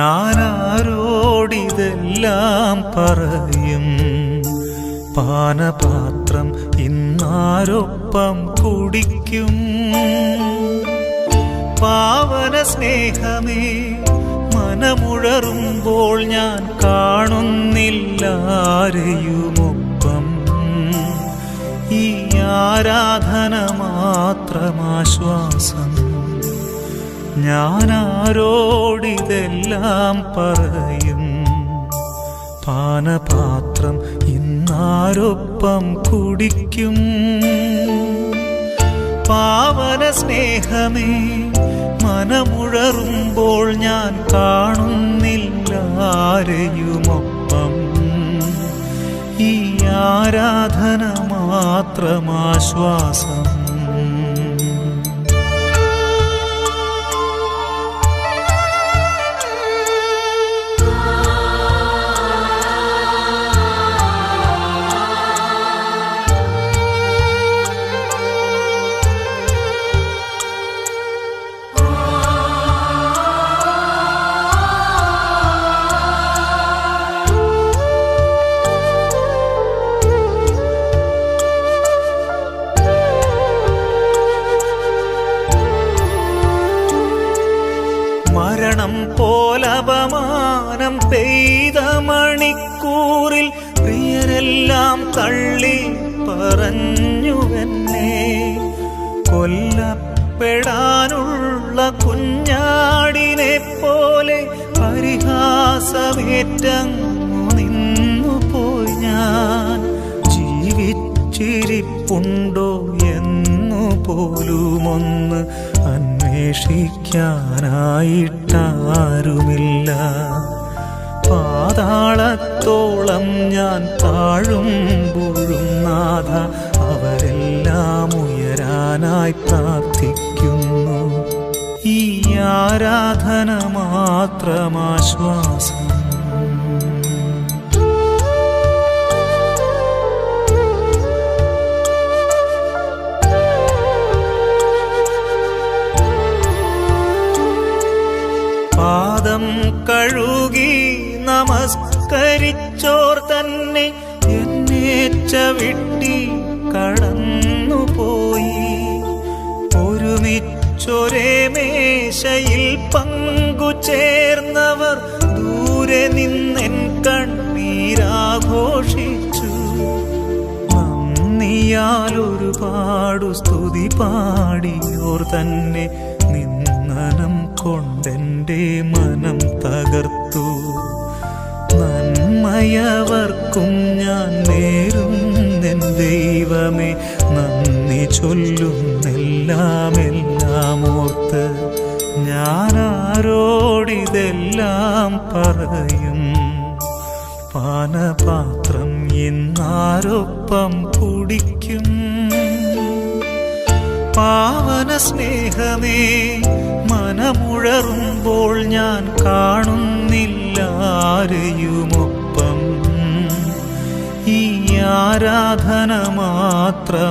ഞാനാരോടിതെല്ലാം പറയും? പാനപാത്രം ഇന്നാരൊപ്പം കുടിക്കും? പാവന സ്നേഹമേ മനമുഴറുമ്പോൾ ഞാൻ കാണുന്നില്ലാരെയുമൊപ്പം. ഈ ആരാധന മാത്രമാശ്വാസം ഞാനാരോടിതെല്ലാം പറയും? പാനപാത്രം ഇന്നാരൊപ്പം കുടിക്കും. പാവന സ്നേഹമേ മനമുഴറുമ്പോൾ ഞാൻ കാണുന്നില്ല ആരെയുമൊപ്പം. ഈ ആരാധന മാത്രമാശ്വാസം പോലപമാനം പെയ്ത മണിക്കൂറിൽ പ്രിയരെല്ലാം തള്ളി പറഞ്ഞുവെന്നെ കൊല്ലപ്പെടാനുള്ള കുഞ്ഞാടിനെ പോലെ പരിഹാസമേറ്റങ്ങു നിന്നു പോയി ഞാൻ. ജീവിച്ചിരിപ്പുണ്ടോ എന്നു പോലുമൊന്ന് അന്വേഷിക്കാനായിട്ടാരുമില്ല. പാതാളത്തോളം ഞാൻ താഴും നാഥ അവരെല്ലാം ഉയരാനായി പ്രാർത്ഥിക്കുന്നു. ഈ ആരാധന മാത്രമാശ്വാസം പാദം കഴുകി നമസ്കരിച്ചോർ തന്നെ എന്നേച്ച വിട്ടി കടന്നുപോയി. ഒരുമിച്ചൊരേ മേശയിൽ പങ്കുചേർന്നവർ ദൂരെ നിന്നെൻ കണ്ണീരാഘോഷിച്ചു നന്ദിയാൽ ഒരുപാടു സ്തുതി പാടിയോർ തന്നെ നിന്നനം കൊണ്ടെന്റെ മനം തകർത്തു. നന്മയവർക്കും ഞാൻ നേരും എൻ ദൈവമേ. നന്ദി ചൊല്ലുന്നെല്ലാം എല്ലാം ഓർത്ത് ഞാനാരോടിതെല്ലാം പറയും. പാനപാത്രം ഇന്നാരൊപ്പം കുടിക്കും. പാവന സ്നേഹമേ മനമുഴറുമ്പോൾ ഞാൻ കാണുന്നില്ല ആരെയുമൊപ്പം ഈ ആരാധന മാത്രമാശ്വാസം.